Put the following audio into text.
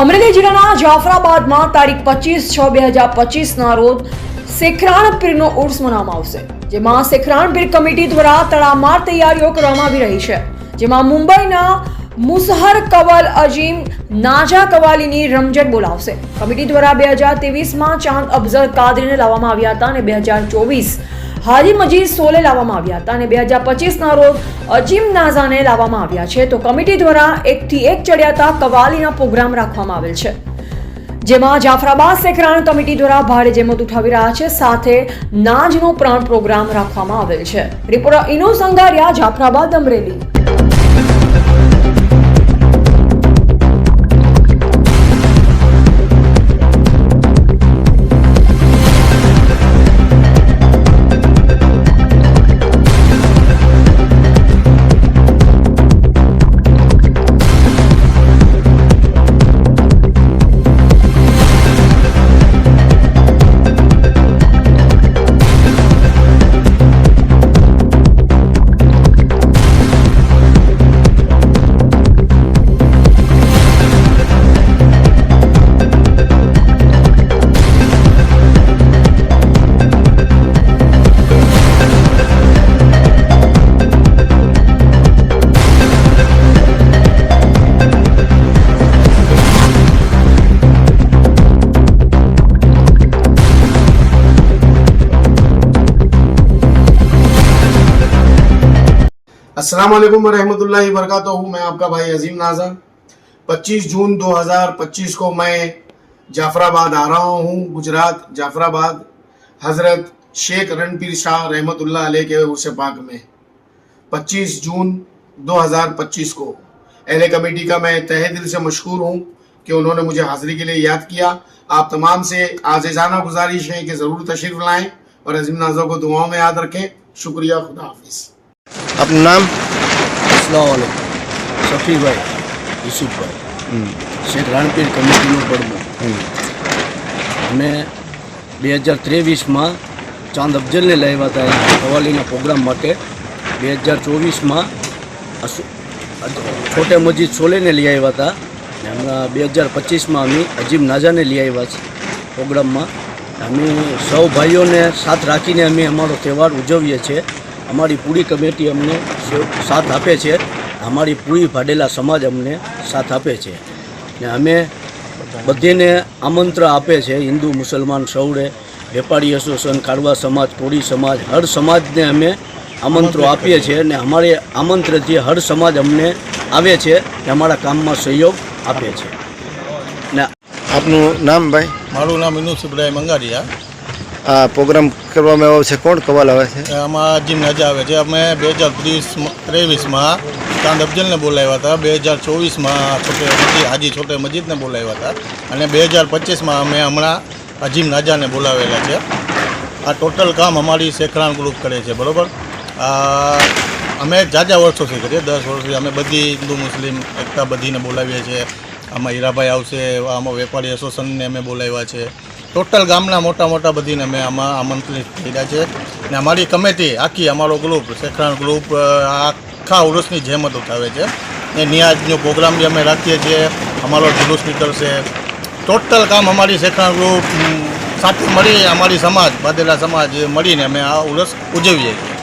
અમરેલી જિલ્લાના જાફરાબાદમાં તારીખ પચીસ છ બે હજાર પચીસના રોજ શેખરાણ પીરનો ઉર્સ મનાવવામાં આવશે, જેમાં શેખરાણ પીર કમિટી દ્વારા તડામાર તૈયારીઓ કરવામાં આવી રહી છે, જેમાં મુંબઈના મુસહર કવલ અજીમ નાજા કવાલીની રમઝટ બોલાવશે. કમિટી દ્વારા બે હજાર ત્રેવીસમાં ચાંદ અફઝલ કાદરીને લાવવામાં આવ્યા હતા અને બે હજાર ચોવીસ હાજી મજીદ સોલે લાવવામાં આવ્યા હતા અને બે હજાર પચીસના રોજ અજીમ નાઝાને લાવવામાં આવ્યા છે. તો કમિટી દ્વારા એકથી એક ચડિયાતા કવાલીના પ્રોગ્રામ રાખવામાં આવેલ છે. જેમાં જાફરાબાદ સેખરાણ કમિટી દ્વારા ભારે જેમત ઉઠાવી રહ્યા છે. સાથે નાજનો પ્રાણ પ્રોગ્રામ રાખવામાં આવેલ છે. રિપોર્ટર ઇનો સંગારિયા જાફરાબાદ અમરેલી. السلام علیکم ورحمۃ اللہ وبرکاتہ۔ ہوں میں آپ کا بھائی عظیم نازم پچیس جون دو ہزار پچیس کو میں جعفر آباد آ رہا ہوں، گجرات جعفر آباد حضرت شیخ رن پیر شاہ رحمۃ اللہ علیہ کے عرص پاک میں۔ پچیس جون دو ہزار پچیس کو اہل کمیٹی کا میں تہ دل سے مشکور ہوں کہ انہوں نے مجھے حاضری کے لیے یاد کیا۔ آپ تمام سے آزیزانہ گزارش ہیں کہ ضرور تشریف لائیں اور عظیم ناظر کو دعاؤں میں یاد رکھیں۔ شکریہ، خدا حافظ۔ આપનું નામ? અસલામ સફીભાઈ યુસુફભાઈ. શેખ રાણપીર કમિટીનું પડવું અમે બે હજાર ત્રેવીસમાં ચાંદ અફજલને લાવ્યા હતા અહીંયા કવાલીના પ્રોગ્રામ માટે. બે હજાર ચોવીસમાં છોટે મજીદ સોલેને લઈ આવ્યા હતા. ને હમણાં બે હજાર પચીસમાં અમે અજીમ નાજાને લઈ આવ્યા છે પ્રોગ્રામમાં. અમે સૌ ભાઈઓને સાથ રાખીને અમે અમારો તહેવાર ઉજવીએ છીએ. અમારી પૂરી કમિટી અમને સાથ આપે છે. અમારી પૂરી ભાડેલા સમાજ અમને સાથ આપે છે. ને અમે બધીને આમંત્રણ આપે છે હિન્દુ મુસલમાન સૌરે વેપારી એસોસિએશન કાળવા સમાજ કોળી સમાજ હર સમાજને અમે આમંત્રણ આપીએ છીએ અને અમારે આમંત્રથી હર સમાજ અમને આવે છે ને અમારા કામમાં સહયોગ આપે છે. ને આપનું નામ ભાઈ? મારું નામ ઇનુસ ઇબ્રાહિમ અંગારિયા. આ પ્રોગ્રામ કરવામાં આવ્યો છે? કોણ કવાલ આવે છે? આમાં અજીમ નજા આવે છે. અમે બે હજાર ત્રીસ ત્રેવીસમાં ચાંદ અફજલને બોલાવ્યા હતા. બે હજાર ચોવીસમાં છોટે મજીદ હાજી છોટે મજીદને બોલાવ્યા હતા. અને બે હજાર પચીસમાં અમે હમણાં અજીમ નાજાને બોલાવેલા છે. આ ટોટલ કામ અમારી શેખરાણ ગ્રુપ કરે છે, બરાબર? અમે જાજા વર્ષોથી કરીએ, દસ વર્ષથી અમે બધી હિન્દુ, મુસ્લિમ, એકતા બધીને બોલાવીએ છીએ. આમાં હીરાભાઈ આવશે, આમાં વેપારી એસોસિએશનને અમે બોલાવ્યા છે. ટોટલ ગામના મોટા મોટા બધીને અમે આમાં આમંત્રિત કર્યા છે. ને અમારી કમિટી આખી, અમારો ગ્રુપ શેખરાણ ગ્રુપ આખા ઉર્સની જહેમત ઉઠાવે છે. ને નિયાજનો પ્રોગ્રામ બી અમે રાખીએ છીએ. અમારો જુલુસ નીકળશે ટોટલ કામ અમારી શેખરાણ ગ્રુપ સાથે મળી, અમારી સમાજ, બાદેલા સમાજ મળીને અમે આ ઉર્સ ઉજવીએ છીએ.